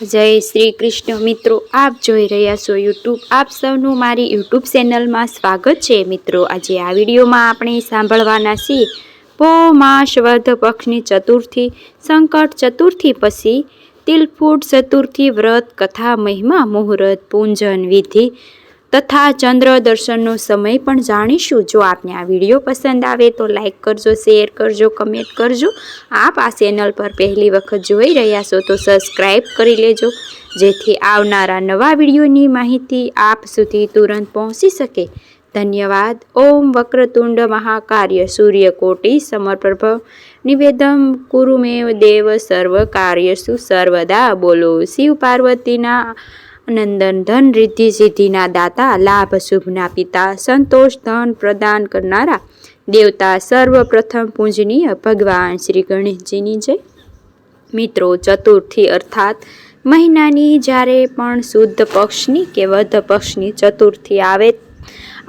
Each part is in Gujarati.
જય શ્રી કૃષ્ણ. મિત્રો, આપ જોઈ રહ્યા છો યુટ્યુબ આપ સૌનું મારી યુટ્યુબ ચેનલમાં સ્વાગત છે. મિત્રો, આજે આ વિડીયોમાં આપણે સાંભળવાના છીએ પો માસ વધ પક્ષની ચતુર્થી સંકટ ચતુર્થી પછી તિલફૂટ ચતુર્થી વ્રત, કથા, મહિમા, મુહૂર્ત, પૂંજન, વિધિ તથા ચંદ્ર દર્શનનો સમય પણ જાણીશું. જો આપને આ વીડિયો પસંદ આવે તો લાઈક કરજો, શેર કરજો, કમેન્ટ કરજો. આપ આ ચેનલ પર પહેલી વખત જોઈ રહ્યા છો તો સબસ્ક્રાઈબ કરી લેજો. જેથી આવનારા નવા વિડીયોની માહિતી આપ સુધી તુરંત પહોંચી શકે. ધન્યવાદ. ઓમ વક્રતુંડ મહાકાર્ય સૂર્યકોટી સમર્પ્રભ નિવેદમ કુરુમેવ દેવ સર્વ કાર્યસુ સર્વદા બોલો શિવ પાર્વતીના નંદન ધન રિદ્ધિ સિદ્ધિના દાતા, લાભ, શુભના પિતા, સંતોષ, ધન પ્રદાન કરનારા દેવતા, સર્વપ્રથમ પૂજનીય ભગવાન શ્રી ગણેશજીની જય. મિત્રો, ચતુર્થી અર્થાત મહિનાની જ્યારે પણ શુદ્ધ પક્ષની કે વધ પક્ષની ચતુર્થી આવે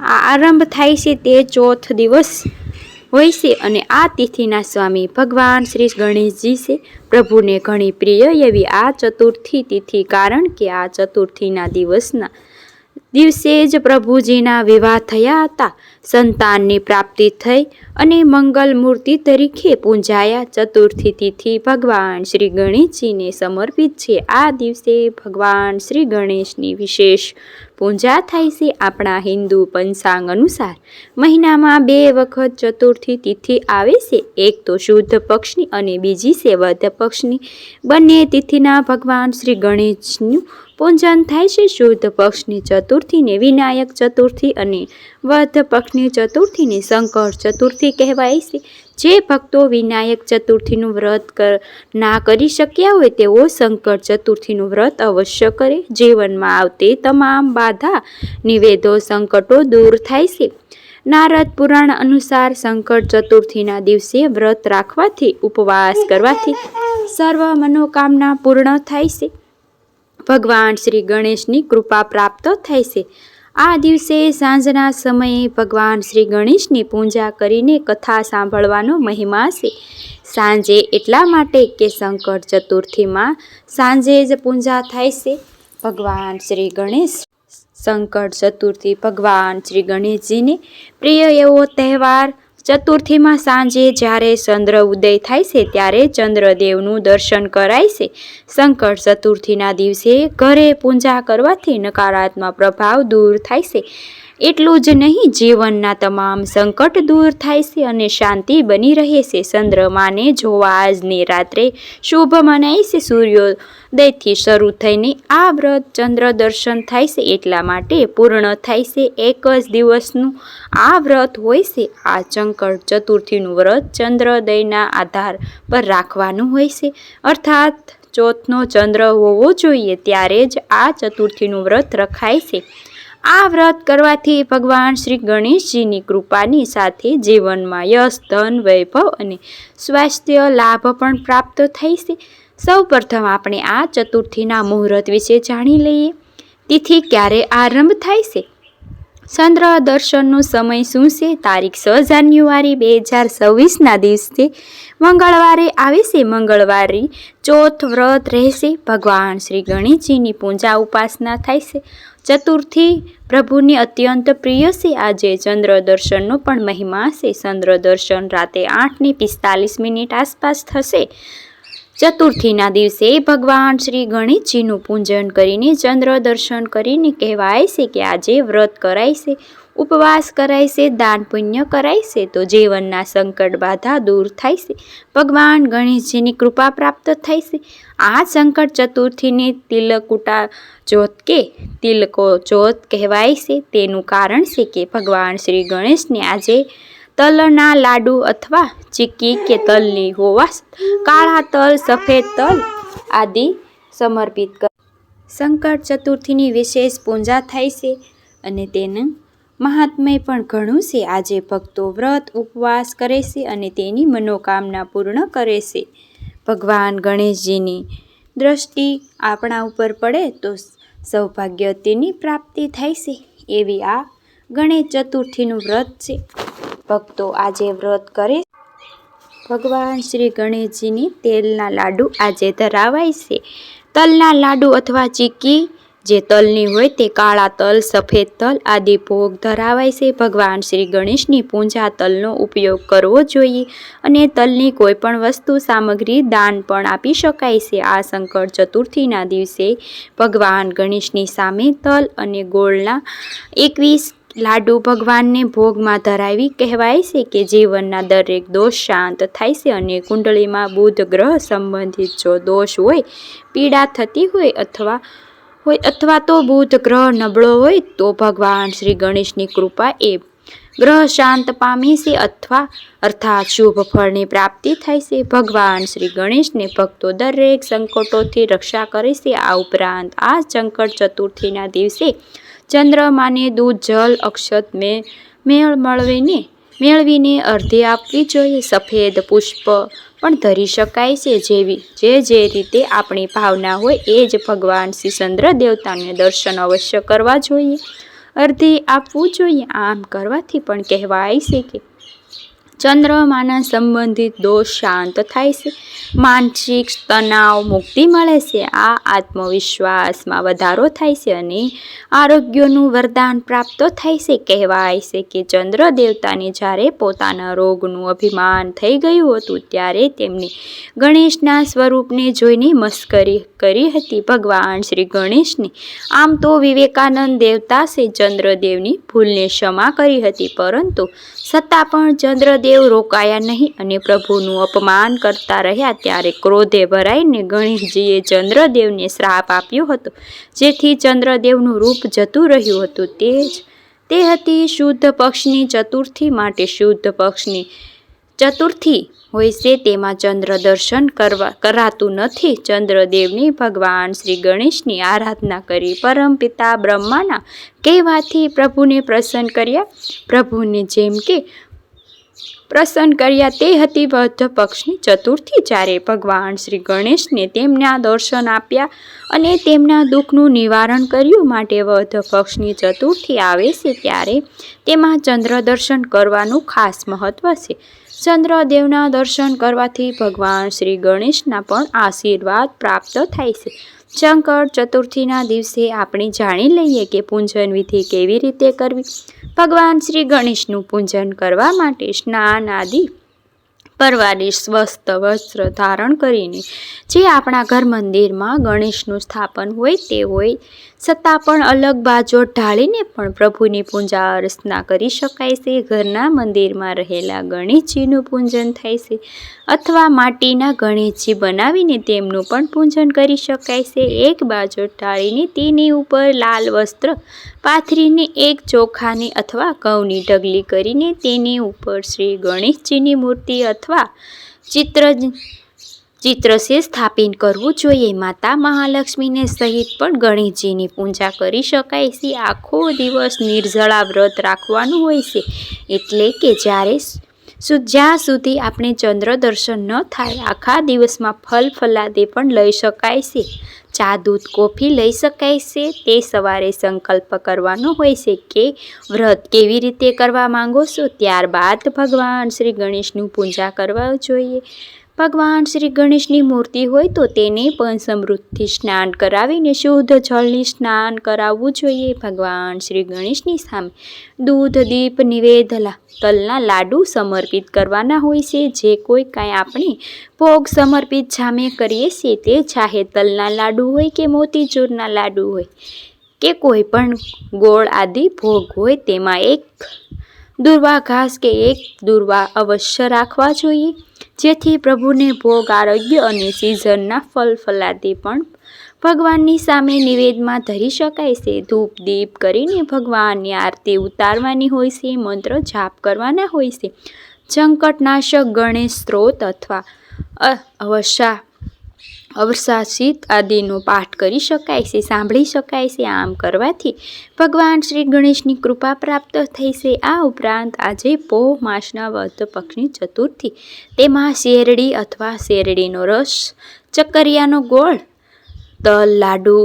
આરંભ થાય છે તે ચોથ દિવસ. હોય છે અને આ તિથિના સ્વામી ભગવાન શ્રી ગણેશજી છે પ્રભુને ઘણી પ્રિય એવી આ ચતુર્થી તિથિ કારણ કે આ ચતુર્થીના દિવસના દિવસે જ પ્રભુજીના વિવાહ થયા હતા. સંતાનની પ્રાપ્તિ થઈ અને મંગલ મૂર્તિ તરીકે પૂંજાયા. ચતુર્થી તિથિ ભગવાન શ્રી ગણેશજીને સમર્પિત છે. આ દિવસે ભગવાન શ્રી ગણેશની વિશેષ પૂજા થાય છે આપણા હિન્દુ પંચાંગ અનુસાર. મહિનામાં બે વખત ચતુર્થી તિથિ આવે છે. એક તો શુદ્ધ પક્ષની અને બીજી છે વધ પક્ષની. બંને તિથિના ભગવાન શ્રી ગણેશનું પૂજન થાય છે. શુદ્ધ પક્ષની ચતુર્થીને વિનાયક ચતુર્થી અને વધ પક્ષની ચતુર્થીને શંકર ચતુર્થી કહેવાય છે. જે ભક્તો વિનાયક ચતુર્થીનું વ્રત ના કરી શક્યા હોય તેઓ શંકર ચતુર્થીનું વ્રત અવશ્ય કરે. જીવનમાં આવતી તમામ બાધા, નિવેદો, સંકટો દૂર થાય છે. નારદ પુરાણ અનુસાર શંકર ચતુર્થીના દિવસે વ્રત રાખવાથી, ઉપવાસ કરવાથી સર્વ મનોકામના પૂર્ણ થાય છે. ભગવાન શ્રી ગણેશની કૃપા પ્રાપ્ત થાય છે. આ દિવસે સાંજના સમયે ભગવાન શ્રી ગણેશની પૂજા કરીને કથા સાંભળવાનો મહિમા છે. સાંજે એટલા માટે કે શંકર ચતુર્થીમાં સાંજે જ પૂજા થાય છે. ભગવાન શ્રી ગણેશ, શંકર ચતુર્થી ભગવાન શ્રી ગણેશજીને પ્રિય એવો તહેવાર ચતુર્થીમાં સાંજે જ્યારે ચંદ્ર ઉદય થાય છે, ત્યારે ચંદ્રદેવનું દર્શન કરાય છે. શંકર ચતુર્થીના દિવસે ઘરે પૂજા કરવાથી નકારાત્મક પ્રભાવ દૂર થાય છે. એટલું જ નહીં, જીવનના તમામ સંકટ દૂર થાય છે અને શાંતિ બની રહે છે. ચંદ્રમાને જોવા આજની રાત્રે શુભ મનાય છે. સૂર્યોદયથી શરૂ થઈને આ વ્રત ચંદ્ર દર્શન થાય છે એટલા માટે પૂર્ણ થાય છે. એક જ દિવસનું આ વ્રત હોય છે. આ ચંકર ચતુર્થીનું વ્રત ચંદ્રોદયના આધાર પર રાખવાનું હોય છે. અર્થાત, ચોથનો ચંદ્ર હોવો જોઈએ, ત્યારે જ આ ચતુર્થીનું વ્રત રખાય છે. આ વ્રત કરવાથી ભગવાન શ્રી ગણેશજીની કૃપાની સાથે જીવનમાં યશ, ધન, વૈભવ અને સ્વાસ્થ્ય, લાભ પણ પ્રાપ્ત થઈ છે. સૌ પ્રથમ આપણે આ ચતુર્થીના મુહૂર્ત વિશે જાણી લઈએ. તિથિ ક્યારે આરંભ થાય છે? ચંદ્ર દર્શનનો સમય શું છે? તારીખ છ જાન્યુઆરી બે હજાર છવ્વીસના દિવસે મંગળવારે આવે છે. મંગળવારે ચોથ વ્રત રહેશે. ભગવાન શ્રી ગણેશજીની પૂજા ઉપાસના થાય છે. ચતુર્થી, પ્રભુની અત્યંત પ્રિય છે. આજે ચંદ્ર દર્શનનો પણ મહિમા છે. ચંદ્ર દર્શન રાતે આઠની પિસ્તાલીસ મિનિટ આસપાસ થશે. ચતુર્થીના દિવસે ભગવાન શ્રી ગણેશજીનું પૂજન કરીને ચંદ્ર દર્શન કરીને કહેવાય છે કે આજે વ્રત કરાય છે. ઉપવાસ કરાય છે, દાન પુણ્ય કરાય છે, તો જીવનના સંકટ બાધા દૂર થાય છે. ભગવાન ગણેશજીની કૃપા પ્રાપ્ત થાય છે. આ સંકટ ચતુર્થીને તિલકુટા ચોથ કે તિલકો ચોથ કહેવાય છે. તેનું કારણ છે કે ભગવાન શ્રી ગણેશને આજે તલના લાડુ અથવા ચીક્કી કે તલની હોવા કાળા તલ, સફેદ તલ આદિ સમર્પિત કર. સંકટ ચતુર્થીની વિશેષ પૂજા થાય છે અને તેનું મહાત્મય પણ ઘણું છે. આજે ભક્તો વ્રત, ઉપવાસ કરે છે અને તેની મનોકામના પૂર્ણ કરે છે. ભગવાન ગણેશજીની દ્રષ્ટિ આપણા ઉપર પડે તો સૌભાગ્ય તેની પ્રાપ્તિ થાય છે. એવી આ ગણેશ ચતુર્થીનું વ્રત છે. ભક્તો આજે વ્રત કરે ભગવાન શ્રી ગણેશજીની તેલના લાડુ આજે ધરાવાય છે. તલના લાડુ અથવા ચીક્કી જે તલની હોય તે કાળા તલ, સફેદ તલ આદિ ભોગ ધરાવાય છે. ભગવાન શ્રી ગણેશની પૂજા તલનો ઉપયોગ કરવો જોઈએ અને તલની કોઈ પણ વસ્તુ, સામગ્રી, દાન પણ આપી શકાય છે. આ સંકટ ચતુર્થીના દિવસે ભગવાન ગણેશની સામે તલ અને ગોળના એકવીસ લાડુ ભગવાનને ભોગમાં ધરાવી કહેવાય છે કે જીવનના દરેક દોષ શાંત થાય છે અને કુંડળીમાં બુધ ગ્રહ સંબંધિત જો દોષ હોય, પીડા થતી હોય અથવા હોય અથવા તો બુધ, ગ્રહ, નબળો હોય તો ભગવાન શ્રી ગણેશની કૃપા એ ગ્રહ શાંત પામે છે અથવા અર્થાત શુભ ફળની પ્રાપ્તિ થાય છે. ભગવાન શ્રી ગણેશને ભક્તો દરેક સંકટોથી રક્ષા કરે છે. આ ઉપરાંત આ સંકટ ચતુર્થીના દિવસે ચંદ્રમાને દૂધ, જલ, અક્ષત મે મેળ મળવીને મેળવીને અર્ધે આપવી જોઈએ. સફેદ પુષ્પ પણ ધરી શકાય છે જેવી. જે જે રીતે આપણી ભાવના હોય એ જ ભગવાન શ્રી ચંદ્ર દેવતાને દર્શન અવશ્ય કરવા જોઈએ. અર્ધે આપવું જોઈએ. આમ કરવાથી પણ કહેવાય છે કે ચંદ્રમાના સંબંધિત દોષ શાંત થાય છે. માનસિક તણાવ મુક્તિ મળે છે. આ આત્મવિશ્વાસમાં વધારો થાય છે અને આરોગ્યનું વરદાન પ્રાપ્ત થાય છે. કહેવાય છે કે ચંદ્ર દેવતાને જ્યારે પોતાના રોગનું અભિમાન થઈ ગયું હતું ત્યારે તેમને ગણેશના સ્વરૂપને જોઈને મસ્કરી કરી હતી. ભગવાન શ્રી ગણેશને આમ તો વિવેકાનંદ દેવતા છે. ચંદ્રદેવની ભૂલને ક્ષમા કરી હતી, પરંતુ છતાં પણ ચંદ્રદેવ રોકાયા નહીં અને પ્રભુનું અપમાન કરતા રહ્યા ત્યારે ક્રોધે ભરાઈને ગણેશજીએ ચંદ્રદેવને શ્રાપ આપ્યો હતો. જેથી ચંદ્રદેવનું રૂપ જતું રહ્યું હતું. તે જ તે હતી શુદ્ધ પક્ષની ચતુર્થી માટે શુદ્ધ પક્ષની ચતુર્થી હોય છે તેમાં ચંદ્ર દર્શન કરવા કરાતું નથી. ચંદ્રદેવની ભગવાન શ્રી ગણેશની આરાધના કરી પરમપિતા બ્રહ્માના કહેવાથી પ્રભુને પ્રસન્ન કર્યા. પ્રભુને જેમ કે પ્રસન્ન કર્યા તે હતી વધ પક્ષની ચતુર્થી જ્યારે ભગવાન શ્રી ગણેશને તેમના દર્શન આપ્યા અને તેમના દુઃખનું નિવારણ કર્યું માટે વધ પક્ષની ચતુર્થી આવે છે ત્યારે તેમાં ચંદ્ર દર્શન કરવાનું ખાસ મહત્વ છે. ચંદ્રદેવના દર્શન કરવાથી ભગવાન શ્રી ગણેશના પણ આશીર્વાદ પ્રાપ્ત થાય છે. શંકર ચતુર્થીના દિવસે આપણે જાણી લઈએ કે પૂજન વિધિ કેવી રીતે કરવી. ભગવાન શ્રી ગણેશનું પૂજન કરવા માટે સ્નાન આદિ પરવારી સ્વસ્થ વસ્ત્ર ધારણ કરીને જે આપણા ઘર મંદિરમાં ગણેશનું સ્થાપન હોય તે હોય, છતાં પણ અલગ બાજો ઢાળીને પણ પ્રભુની પૂજા અર્ચના કરી શકાય છે. ઘરના મંદિરમાં રહેલા ગણેશજીનું પૂજન થાય છે અથવા માટીના ગણેશજી બનાવીને તેમનું પણ પૂજન કરી શકાય છે. એક બાજુ ઢાળીને તેની ઉપર લાલ વસ્ત્ર પાથરીને એક ચોખાની અથવા ઘઉંની ઢગલી કરીને તેની ઉપર શ્રી ગણેશજીની મૂર્તિ અથવા ચિત્ર ચિત્રસે સ્થાપિત કરવું જોઈએ. માતા મહાલક્ષ્મીને સહિત પણ ગણેશજીની પૂજા કરી શકાય છે. આખો દિવસ નિર્જળા વ્રત રાખવાનું હોય છે. એટલે કે જ્યારે જ્યાં સુધી આપણે ચંદ્ર દર્શન ન થાય, આખા દિવસમાં ફલ ફલાદે પણ લઈ શકાય છે. ચા, દૂધ, કોફી લઈ શકાય છે. તે સવારે સંકલ્પ કરવાનો હોય છે કે વ્રત કેવી રીતે કરવા માંગો છો? ત્યારબાદ ભગવાન શ્રી ગણેશનું પૂજા કરવા જોઈએ. ભગવાન શ્રી ગણેશની મૂર્તિ હોય તો તેને પણ સમૃદ્ધિ સ્નાન કરાવીને શુદ્ધ જળની સ્નાન કરાવવું જોઈએ. ભગવાન શ્રી ગણેશની સામે દૂધ, દીપ, નિવેદલા, તલના લાડુ સમર્પિત કરવાના હોય છે. જે કોઈ કાંઈ આપણે ભોગ સમર્પિત જામે કરીએ છીએ તે ચાહે તલના લાડુ હોય કે મોતીચૂરના લાડુ હોય કે કોઈ પણ ગોળ આદિ ભોગ હોય તેમાં એક દુર્વા ઘાસ કે એક દુર્વા અવશ્ય રાખવા જોઈએ. જેથી પ્રભુને ભોગ, આરોગ્ય અને સિઝનના ફલ ફલાદી પણ ભગવાનની સામે નિવેદમાં ધરી શકાય છે. ધૂપ દીપ કરીને ભગવાનની આરતી ઉતારવાની હોય છે, મંત્ર જાપ કરવાના હોય છે. સંકટનાશક ગણેશ સ્ત્રોત અથવા અવશા અવસાસિત આદિનો પાઠ કરી શકાય છે, સાંભળી શકાય છે આમ કરવાથી ભગવાન શ્રી ગણેશની કૃપા પ્રાપ્ત થઈ છે. આ ઉપરાંત આજે પોહ માસના વધ પક્ષની ચતુર્થી, તેમાં શેરડી અથવા શેરડીનો રસ, ચકરિયાનો ગોળ, તલ, લાડુ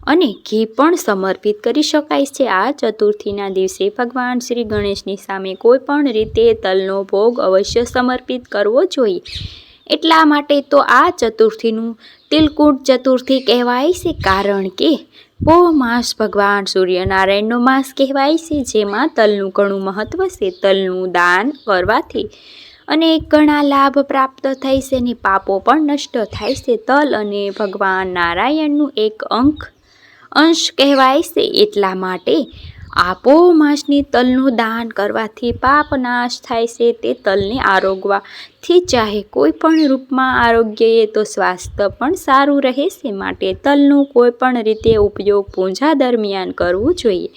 અને ઘી પણ સમર્પિત કરી શકાય છે. આ ચતુર્થીના દિવસે ભગવાન શ્રી ગણેશની સામે કોઈ પણ રીતે તલનો ભોગ અવશ્ય સમર્પિત કરવો જોઈએ. એટલા માટે તો આ ચતુર્થીનું તિલકુટ ચતુર્થી કહેવાય છે, કારણ કે પો માસ ભગવાન સૂર્યનારાયણનો માસ કહેવાય છે, જેમાં તલનું ઘણું મહત્ત્વ છે, તલનું દાન કરવાથી અને ઘણા લાભ પ્રાપ્ત થાય છે અને પાપો પણ નષ્ટ થાય છે. તલ અને ભગવાન નારાયણનું એક અંક, અંશ કહેવાય છે, એટલા માટે આપો માસની તલનું દાન કરવાથી પાપ નાશ થાય છે, તે તલને આરોગવાથી ચાહે કોઈ પણ રૂપમાં આરોગ્યએ તો સ્વાસ્થ્ય પણ સારું રહેશે માટે તલનું કોઈ પણ રીતે ઉપયોગ પૂજા દરમિયાન કરવું જોઈએ.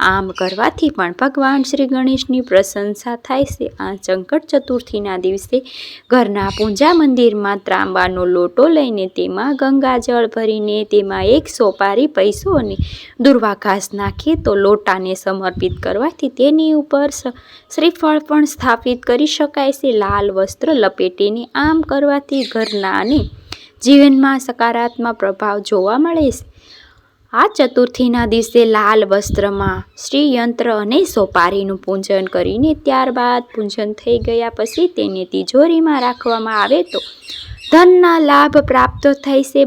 આમ કરવાથી પણ ભગવાન શ્રી ગણેશની પ્રશંસા થાય છે આ સંકટ ચતુર્થીના દિવસે ઘરના પૂજા મંદિરમાં ત્રાંબાનો લોટો લઈને તેમાં ગંગાજળ ભરીને તેમાં એક સોપારી પૈસો અને દુર્વાકાશ નાખી તો લોટાને સમર્પિત કરવાથી તેની ઉપર શ્રીફળ પણ સ્થાપિત કરી શકાય છે લાલ વસ્ત્ર લપેટીને આમ કરવાથી ઘરના અને જીવનમાં સકારાત્મક પ્રભાવ જોવા મળે છે. આ ચતુર્થીના દિવસે લાલ વસ્ત્રમાં શ્રીયંત્ર અને સોપારીનું પૂજન કરીને ત્યારબાદ પૂજન થઈ ગયા પછી તેને તિજોરીમાં રાખવામાં આવે તો ધનના લાભ પ્રાપ્ત થાય છે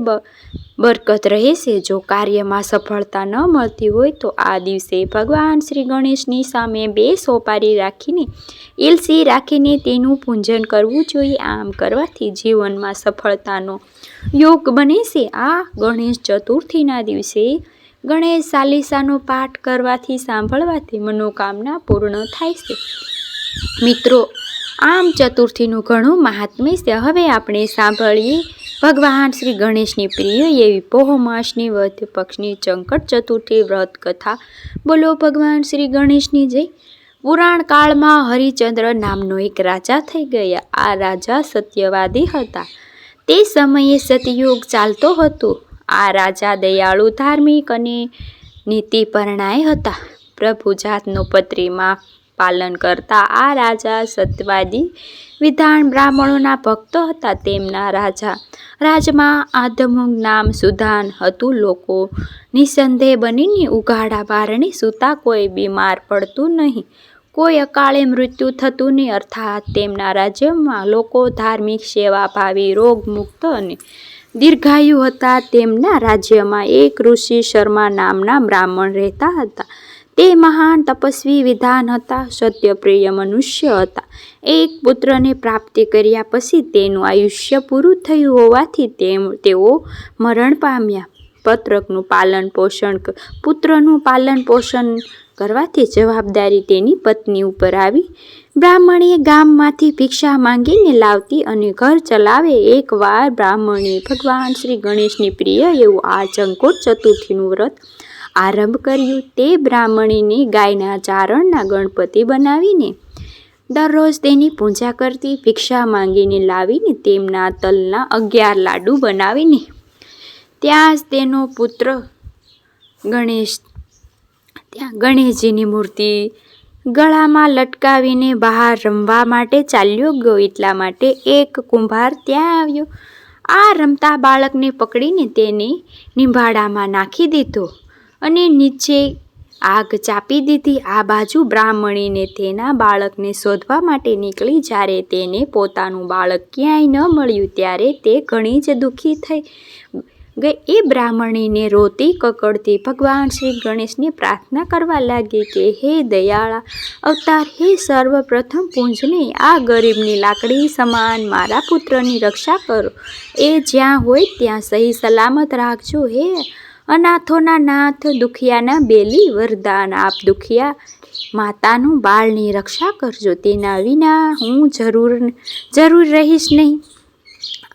બરકત રહેશે. જો કાર્યમાં સફળતા ન મળતી હોય તો આ દિવસે ભગવાન શ્રી ગણેશની સામે બે સોપારી રાખીને ઇલસી રાખીને તેનું પૂજન કરવું જોઈએ. આમ કરવાથી જીવનમાં સફળતાનો યોગ બને છે આ ગણેશ ચતુર્થીના દિવસે ગણેશ ચાલીસાનો પાઠ કરવાથી સાંભળવાથી મનોકામના પૂર્ણ થાય છે. મિત્રો, આમ ચતુર્થીનું ઘણું મહાત્મ્ય છે. હવે આપણે સાંભળીએ ભગવાન શ્રી ગણેશની પ્રિય એવી પોહ માસની વધ પક્ષની ચંકટ ચતુર્થી વ્રત કથા બોલો ભગવાન શ્રી ગણેશની જય. પુરાણ કાળમાં હરિચંદ્ર નામનો એક રાજા થઈ ગયા. આ રાજા સત્યવાદી હતા. તે સમયે સતયુગ ચાલતો હતો. આ રાજા દયાળુ ધાર્મિક અને નીતિપરણાય હતા. પ્રભુ જાતનો પત્રીમાં પાલન કરતા આ રાજા સત્યવાદી વિધાન બ્રાહ્મણોના ભક્તો હતા તેમના રાજા. રાજમાં આધમુગ નામ સુધાન હતું. લોકો નિસંદેહ બનીને ઉઘાડા બારણે સૂતા. કોઈ બીમાર પડતું નહીં. કોઈ અકાળે મૃત્યુ થતું નહીં. અર્થાત તેમના રાજ્યમાં લોકો ધાર્મિક સેવા ભાવી રોગમુક્ત અને દીર્ઘાયુ હતા. તેમના રાજ્યમાં એક ઋષિ શર્મા નામના બ્રાહ્મણ રહેતા હતા. તે મહાન તપસ્વી વિધાન હતા, સત્યપ્રિય મનુષ્ય હતા. એક પુત્રને પ્રાપ્તિ કર્યા પછી તેનું આયુષ્ય પૂરું થયું હોવાથી તેઓ મરણ પામ્યા. પત્રકનું પાલન પોષણ પુત્રનું પાલન પોષણ કરવાથી જવાબદારી તેની પત્ની ઉપર આવી. બ્રાહ્મણીએ ગામમાંથી ભિક્ષા માંગીને લાવતી અને ઘર ચલાવે એકવાર બ્રાહ્મણીએ ભગવાન શ્રી ગણેશની પ્રિય એવું આ ચંકોટ ચતુર્થીનું વ્રત આરંભ કર્યું તે બ્રાહ્મણીને ગાયના ચારણના ગણપતિ બનાવીને દરરોજ તેની પૂજા કરતી, ભિક્ષા માંગીને લાવીને તેમના તલના અગિયાર લાડુ બનાવીને ત્યાં જ તેનો પુત્ર ગણેશ, ત્યાં ગણેશજીની મૂર્તિ ગળામાં લટકાવીને બહાર રમવા માટે ચાલ્યો ગયો. એટલા માટે એક કુંભાર ત્યાં આવ્યો. આ રમતા બાળકને પકડીને તેને નિંભાડામાં નાખી દીધો. અને નીચે આગ ચાપી દીધી. આ બાજુ બ્રાહ્મણીને તેના બાળકને શોધવા માટે નીકળી. જ્યારે તેને પોતાનું બાળક ક્યાંય ન મળ્યું, ત્યારે તે ઘણી જ દુઃખી થઈ ગઈ. એ બ્રાહ્મણીને રોતી કકડતી ભગવાન શ્રી ગણેશને પ્રાર્થના કરવા લાગી કે, હે દયાળા અવતાર, હે સર્વપ્રથમ પૂંજને, આ ગરીબની લાકડી સમાન મારા પુત્રની રક્ષા કરો. એ જ્યાં હોય, ત્યાં સહી સલામત રાખજો. હે અનાથોના નાથ, દુખિયાના બેલી, વરદાન. આપ દુખિયા, માતાનું બાળની રક્ષા કરજો. તેના વિના હું જરૂર જરૂર રહીશ નહીં.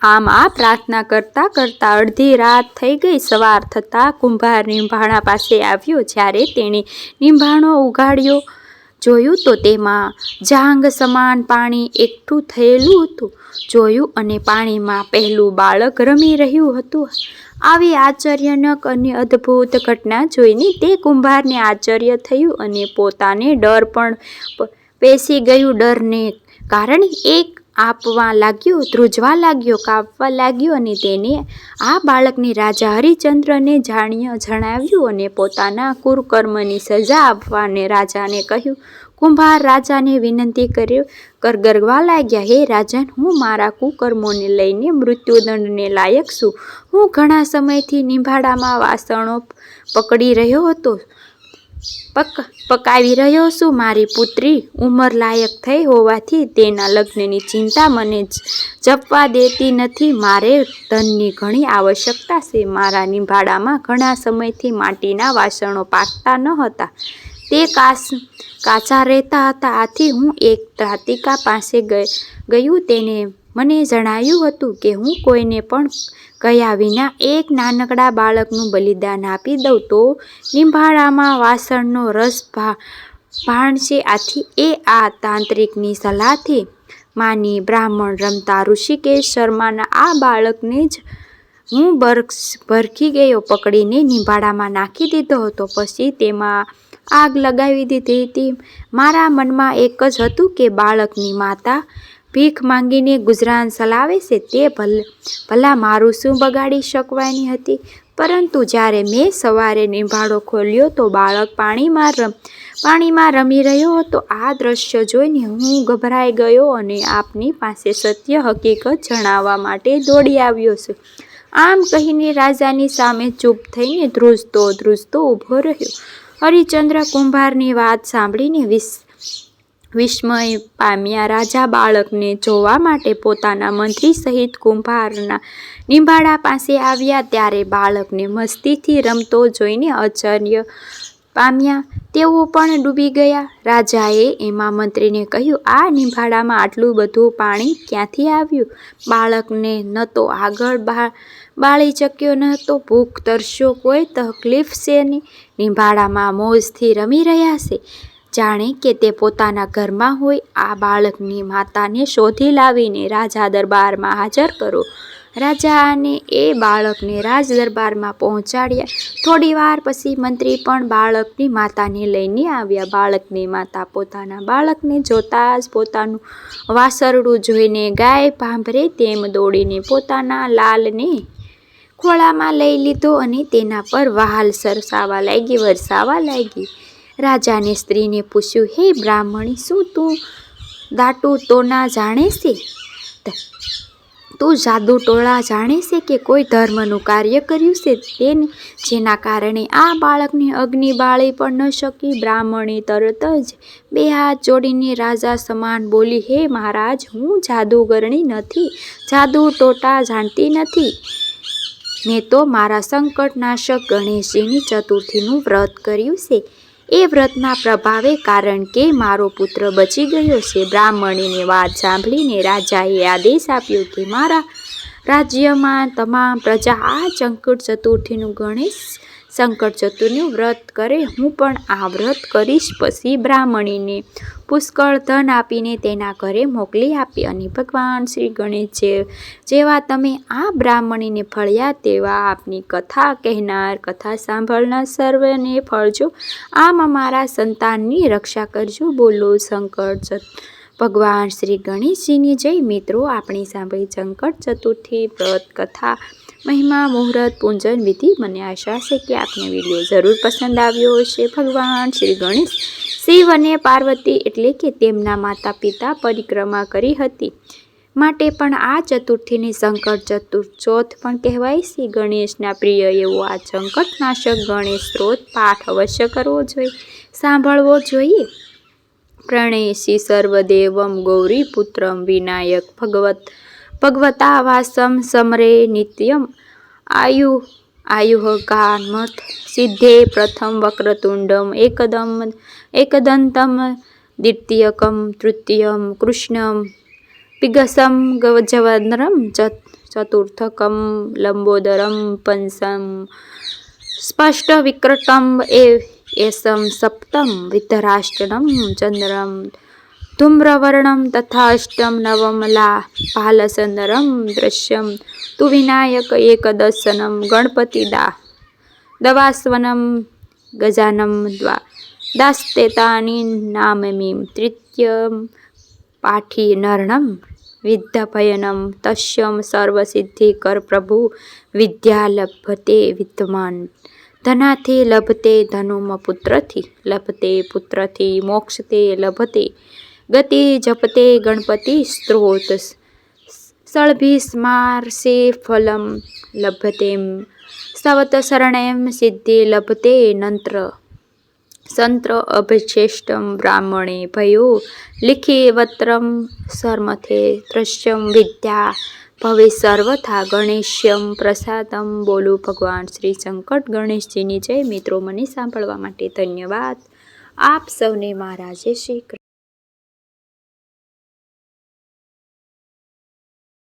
આમ આ પ્રાર્થના કરતાં કરતાં અડધી રાત થઈ ગઈ. સવાર થતાં કુંભાર નિંભાણા પાસે આવ્યો. જ્યારે તેણે નિંભાણો ઉગાડ્યો જોયું તો તેમાં જાંગ સમાન પાણી એકઠું થયેલું હતું. જોયું અને પાણીમાં પહેલું બાળક રમી રહ્યું હતું. આવી આશ્ચર્યનક અને અદ્ભુત ઘટના જોઈને તે કુંભારને આશ્ચર્ય થયું અને પોતાને ડર પણ પેસી ગયું ડરને કારણ એક આપવા લાગ્યો, ધ્રુજવા લાગ્યો, કાપવા લાગ્યો અને તેને આ બાળકને રાજા હરિચંદ્રને જાણ્ય, જણાવ્યું અને પોતાના કુરકર્મની સજા આપવાને રાજાને કહ્યું, કુંભાર રાજાને વિનંતી કર્યો કર ગરગવા લાગ્યા, હે રાજન, હું મારા કુકર્મોને લઈને મૃત્યુદંડને લાયક છું. હું ઘણા સમયથી નિંભાડામાં વાસણો પકડી રહ્યો હતો. પક, પકાવી રહ્યો છું. મારી પુત્રી ઉંમર લાયક થઈ હોવાથી તેના લગ્નની ચિંતા મને જપવા દેતી નથી. મારે ધનની ઘણી આવશ્યકતા છે. મારા નિભાડામાં ઘણા સમયથી માટીના વાસણો પાકતા ન હતા. તે કાસ, કાચા રહેતા હતા. આથી હું એક ત્રાતિકા પાસે ગઈ ગયું. તેને મને જણાયું હતું કે હું કોઈને પણ કહ્યા વિના એક નાનકડા બાળકનું બલિદાન આપી દઉં તો નિંભાળામાં વાસણનો રસ ભાણશે આથી એ આ તાંત્રિકની સલાહથી માની બ્રાહ્મણ રમતા ઋષિકેશ શર્માના આ બાળકને જ હું બરખ ભરખી ગયો, પકડીને નિંભાળામાં નાખી દીધો હતો. પછી તેમાં આગ લગાવી દીધી હતી. મારા મનમાં એક જ હતું કે બાળકની માતા ભીખ માંગીને ગુજરાન ચલાવે છે તે ભલે, ભલા મારું શું બગાડી શકવાની હતી? પરંતુ જ્યારે મેં સવારે નિભાડો ખોલ્યો તો બાળક પાણીમાં રમ, પાણીમાં રમી રહ્યો હતો. આ દ્રશ્ય જોઈને હું ગભરાઈ ગયો અને આપની પાસે સત્ય હકીકત જણાવવા માટે દોડી આવ્યો છું. આમ કહીને રાજાની સામે ચૂપ થઈને ધ્રુજતો ધ્રુજતો ઊભો રહ્યો. હરિચંદ્ર કુંભારની વાત સાંભળીને વિસ વિસ્મય પામ્યા રાજા બાળકને જોવા માટે પોતાના મંત્રી સહિત કુંભારના નિંબાળા પાસે આવ્યા ત્યારે બાળકને મસ્તીથી રમતો જોઈને અચર્ય પામ્યા. તેઓ પણ ડૂબી ગયા. રાજાએ એમાં મંત્રીને કહ્યું, આ નિંભાળામાં આટલું બધું પાણી ક્યાંથી આવ્યું? બાળકને ન તો આગળ બા, બાળી શક્યો ન તો ભૂખ તરશો કોઈ તકલીફ છે નહીં નિંભાળામાં મોજથી રમી રહ્યા છે. જાણે કે તે પોતાના ઘરમાં હોય, આ બાળકની માતાને શોધી લાવીને રાજા દરબારમાં હાજર કરો. રાજાને એ બાળકને રાજ દરબારમાં પહોંચાડ્યા. થોડી વાર પછી મંત્રી પણ બાળકની માતાને લઈને આવ્યા. બાળકની માતા પોતાના બાળકને જોતા જ પોતાનું વાસરડું જોઈને ગાય ભાંભરે તેમ દોડીને પોતાના લાલને ખોળામાં લઈ લીધો અને તેના પર વહાલ સરસાવા લાગી, વરસાવા લાગી. રાજાને સ્ત્રીને પૂછ્યું, હે બ્રાહ્મણી, શું તું દાટુ ના જાણે છે? તું જાદુ ટોળા જાણે છે કે કોઈ ધર્મનું કાર્ય કર્યું છે? તેને, જેના કારણે આ બાળકને અગ્નિ બાળી પણ ન શકી, બ્રાહ્મણી તરત જ બે હાથ જોડીને રાજા સમાન બોલી, હે મહારાજ, હું જાદુગરણી નથી, જાદુ ટોટા જાણતી નથી. મેં તો મારા સંકટનાશક ગણેશજીની ચતુર્થીનું વ્રત કર્યું છે. એ વ્રતના પ્રભાવે કારણ કે મારો પુત્ર બચી ગયો છે. બ્રાહ્મણીની વાત સાંભળીને રાજાએ આદેશ આપ્યો કે મારા રાજ્યમાં તમામ પ્રજા આ ચંકુટ ચતુર્થીનું ગણેશ સંકટ ચતુર્નું વ્રત કરે, હું પણ આ વ્રત કરીશ પછી બ્રાહ્મણીને પુષ્કળ ધન આપીને તેના ઘરે મોકલી આપી અને ભગવાન શ્રી ગણેશ, જેવા તમે આ બ્રાહ્મણીને ફળ્યા તેવા આપની કથા કહેનાર કથા સાંભળનાર સર્વને ફળજો. આમ અમારા સંતાનની રક્ષા કરજો, બોલો ચત, ભગવાન શ્રી ગણેશજીની જય. મિત્રો, આપણી સાંભળી સંકટ ચતુર્થી વ્રત કથા. મહિમા, મુહૂર્ત, પૂજન, વિધિ, મને આશા છે કે આપને વીડિયો જરૂર પસંદ આવ્યો હશે. ભગવાન શ્રી ગણેશ શિવ અને પાર્વતી એટલે કે તેમના માતા પિતા પરિક્રમા કરી હતી. માટે પણ આ ચતુર્થીને સંકટ ચતુર્ચોથ પણ કહેવાય. છે ગણેશના પ્રિય એવો આ સંકટનાશક ગણેશ સ્ત્રોત પાઠ અવશ્ય કરવો જોઈએ. સાંભળવો જોઈએ. પ્રણેશી સર્વદેવમ ગૌરીપુત્રમ વિનાયક ભગવત ભગવતા વાસમ સમરે નિત્યમ આયુ આયુઃ કામથ સિદ્ધે પ્રથમ વક્રતુંડમ એકદમ એકદંતમ દ્વિતીયકમ તૃતીયમ કૃષ્ણમ પિગસમ ગજવદ્રમ ચતુર્થકમ લંબોદરમ પંચમ સ્પષ્ટ વિક્રટમ એ એસમ સપ્તમ વિધરાષ્ટ્રમ ચંદ્રમ ધૂમ્રવર્ણમ તથા અષ્ટમ નવમલા ભાલસંદરમ દ્રશ્યમ તુ વિનાયક એકદશનમ ગણપતિદા દવાસ્વનમ ગજાનમ દ્વા દાસ્તેતાની નામમીમ તૃતીય પાઠી નર્ણમ વિદ્યાભયનમ તસ્યમ સર્વસિદ્ધિકર પ્રભુ વિદ્યા લભતે વિદ્યમાન ધનાથી લભતે ધનુમ પુત્રથી લભતે પુત્રથી મોક્ષતે લભતે ગતિ જપતે ગણપતિ સ્ત્રોત. સળભીસ્મારસે ફલમ લભતે સવત શરણેમ સિદ્ધિ લભતે નંત્ર. સંત્ર અભિચેષ્ટમ બ્રાહ્મણે ભયો. લિખિવત્રમ સર્મથે દ્રશ્યમ વિદ્યા. ભવે સર્વથા ગણેશ્યમ પ્રસાદમ. બોલો ભગવાન શ્રી સંકટ ગણેશજીની જય. મિત્રો, મને સાંભળવા માટે ધન્યવાદ. આપ સૌને મારા જય શ્રી